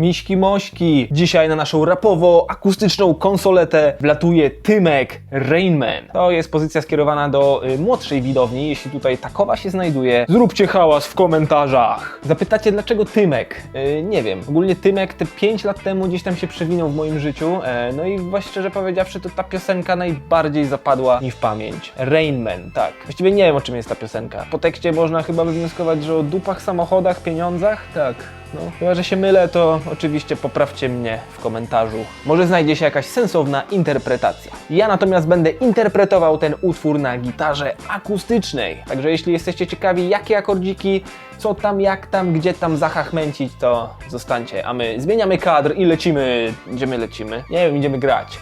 Miśki mośki! Dzisiaj na naszą rapowo-akustyczną konsoletę wlatuje Tymek Rainman. To jest pozycja skierowana do y, młodszej widowni. Jeśli tutaj takowa się znajduje, zróbcie hałas w komentarzach. Zapytacie dlaczego Tymek? Y, nie wiem. Ogólnie Tymek te 5 lat temu gdzieś tam się przewinął w moim życiu. E, no i właśnie szczerze powiedziawszy, to ta piosenka najbardziej zapadła mi w pamięć. Rainman, tak. Właściwie nie wiem o czym jest ta piosenka. Po tekście można chyba wywnioskować, że o dupach, samochodach, pieniądzach? Tak. No, chyba, że się mylę, to oczywiście poprawcie mnie w komentarzu. Może znajdzie się jakaś sensowna interpretacja. Ja natomiast będę interpretował ten utwór na gitarze akustycznej. Także jeśli jesteście ciekawi, jakie akordziki, co tam, jak tam, gdzie tam zachachmęcić, to zostańcie. A my zmieniamy kadr i lecimy. Gdzie my lecimy? Nie wiem, idziemy grać.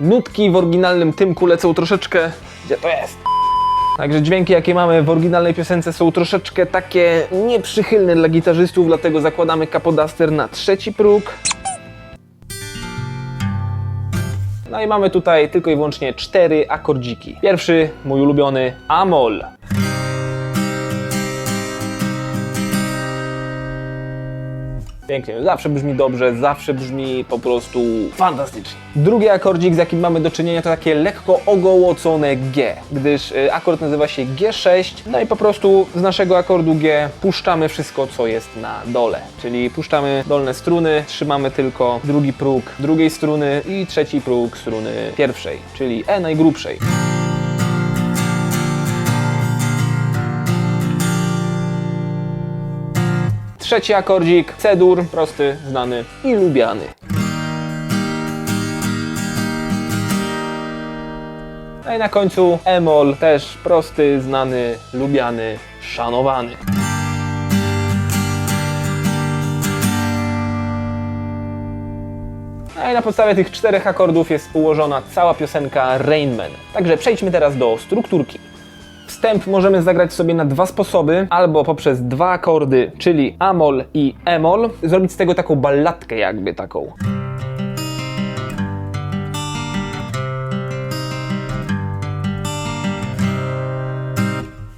Nutki w oryginalnym Tymku lecą troszeczkę... Gdzie to jest? Także dźwięki, jakie mamy w oryginalnej piosence są troszeczkę takie nieprzychylne dla gitarzystów, dlatego zakładamy kapodaster na trzeci próg. No i mamy tutaj tylko i wyłącznie cztery akordziki. Pierwszy, mój ulubiony, Amol. Pięknie, zawsze brzmi dobrze, zawsze brzmi po prostu fantastycznie. Drugi akordzik, z jakim mamy do czynienia, to takie lekko ogołocone G, gdyż y, akord nazywa się G6. No i po prostu z naszego akordu G puszczamy wszystko, co jest na dole. Czyli puszczamy dolne struny, trzymamy tylko drugi próg drugiej struny i trzeci próg struny pierwszej, czyli E najgrubszej. Trzeci akordzik, C-dur, prosty, znany i lubiany. No i na końcu E-moll, też prosty, znany, lubiany, szanowany. No i na podstawie tych czterech akordów jest ułożona cała piosenka Rainman. Także przejdźmy teraz do strukturki. Wstęp możemy zagrać sobie na dwa sposoby, albo poprzez dwa akordy, czyli Amol i Emol, zrobić z tego taką balladkę jakby taką.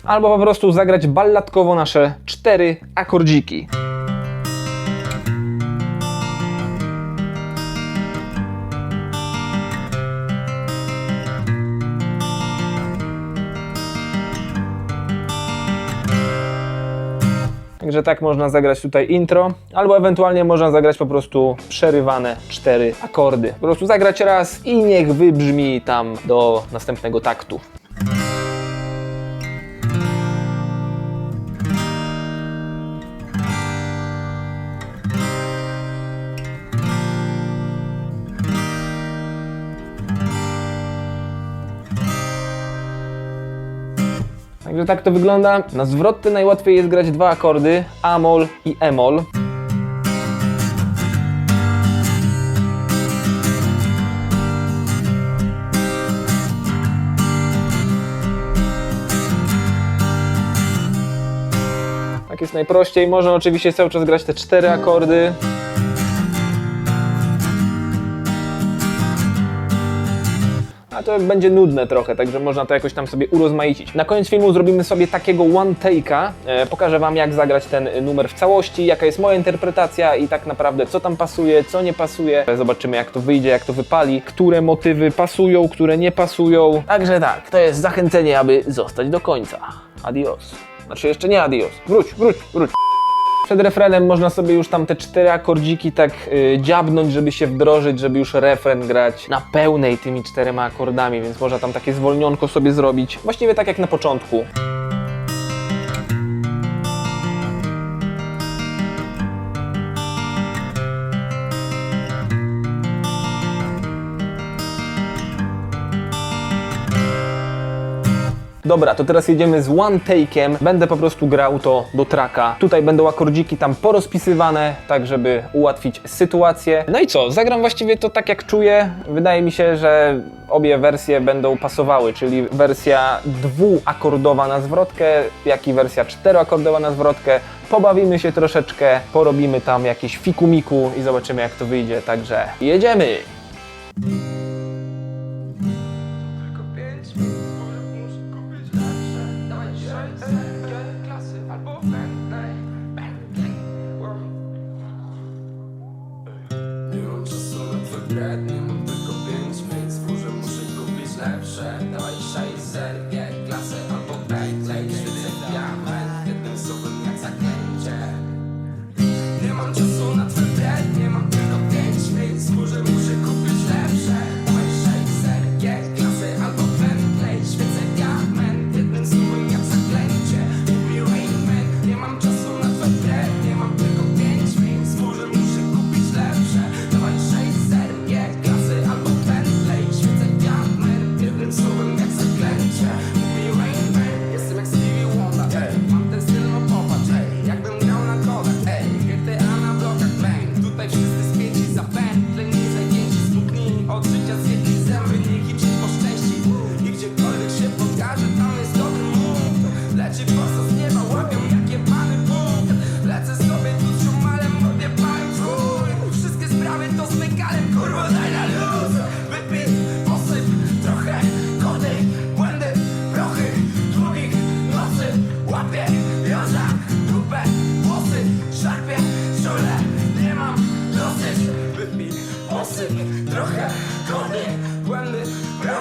Albo po prostu zagrać balladkowo nasze cztery akordziki. Także tak można zagrać tutaj intro, albo ewentualnie można zagrać po prostu przerywane cztery akordy. Po prostu zagrać raz i niech wybrzmi tam do następnego taktu. Także tak to wygląda. Na zwroty najłatwiej jest grać dwa akordy, Amol i Emol. Tak jest najprościej. Można oczywiście cały czas grać te cztery akordy. To będzie nudne trochę, także można to jakoś tam sobie urozmaicić. Na koniec filmu zrobimy sobie takiego one take'a. E, pokażę Wam, jak zagrać ten numer w całości, jaka jest moja interpretacja i tak naprawdę co tam pasuje, co nie pasuje. Zobaczymy, jak to wyjdzie, jak to wypali, które motywy pasują, które nie pasują. Także tak, to jest zachęcenie, aby zostać do końca. Adios. Znaczy jeszcze nie adios. Wróć, wróć, wróć. Przed refrenem można sobie już tam te cztery akordziki tak y, dziabnąć, żeby się wdrożyć, żeby już refren grać na pełnej tymi czterema akordami, więc można tam takie zwolnionko sobie zrobić. Właściwie tak jak na początku. Dobra, to teraz jedziemy z one take'em. Będę po prostu grał to do traka. Tutaj będą akordziki tam porozpisywane, tak żeby ułatwić sytuację. No i co? Zagram właściwie to tak jak czuję. Wydaje mi się, że obie wersje będą pasowały, czyli wersja dwuakordowa na zwrotkę, jak i wersja czteroakordowa na zwrotkę. Pobawimy się troszeczkę, porobimy tam jakieś fikumiku i zobaczymy jak to wyjdzie. Także jedziemy!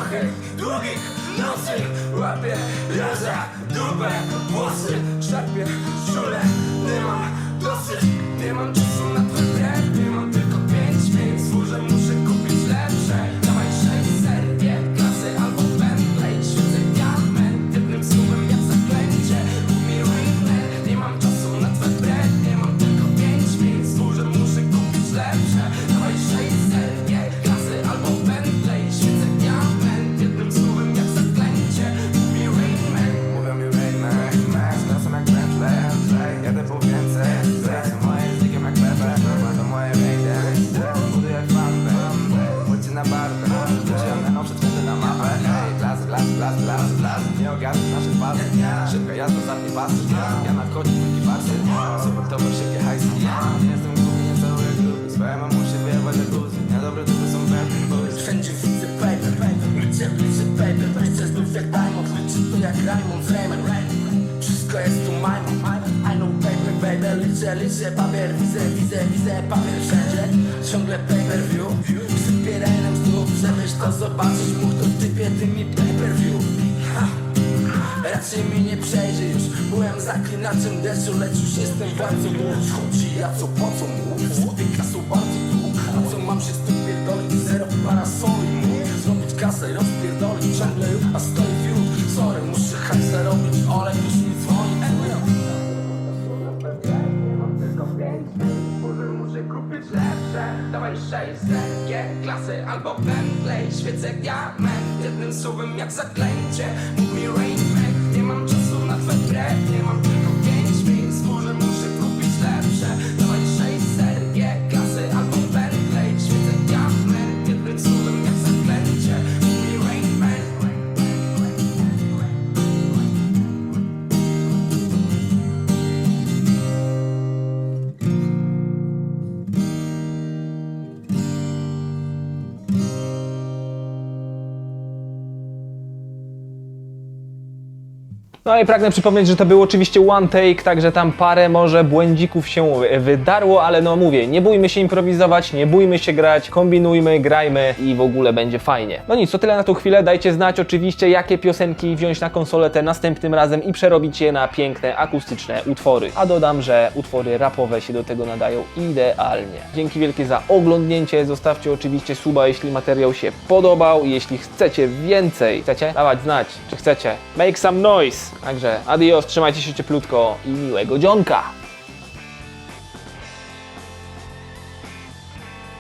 suchych, długich nocy Łapię ja za dupę, włosy szarpie, szule Nie mam dosyć, nie mam czasu na liczę papier Widzę, widzę, widzę papier wszędzie. Ciągle pay per view. Zbieraj nam znów, żebyś to zobaczyć Mógł to typie, ty mi pay per view. Ha. Raczej mi nie przejdzie już. Byłem zaklinaczem deszczu, lecz już jestem bardzo młód Chodzi, a co po co mów? Styka są bardzo tu A co mam się z tym pierdolić? Zero parasoli albo Bentley. Świecę jak diament Jednym słowem jak zaklęcie. Mów mi Rainman Nie mam czasu na twoje break Nie mam No i pragnę przypomnieć, że to był oczywiście one take, także tam parę może błędzików się wydarło, ale no mówię, nie bójmy się improwizować, nie bójmy się grać, kombinujmy, grajmy i w ogóle będzie fajnie. No nic, to tyle na tą chwilę, dajcie znać oczywiście, jakie piosenki wziąć na konsoletę następnym razem i przerobić je na piękne, akustyczne utwory. A dodam, że utwory rapowe się do tego nadają idealnie. Dzięki wielkie za oglądnięcie, zostawcie oczywiście suba, jeśli materiał się podobał, jeśli chcecie więcej, chcecie dawać znać, czy chcecie, make some noise. Także adios, trzymajcie się cieplutko i miłego dzionka.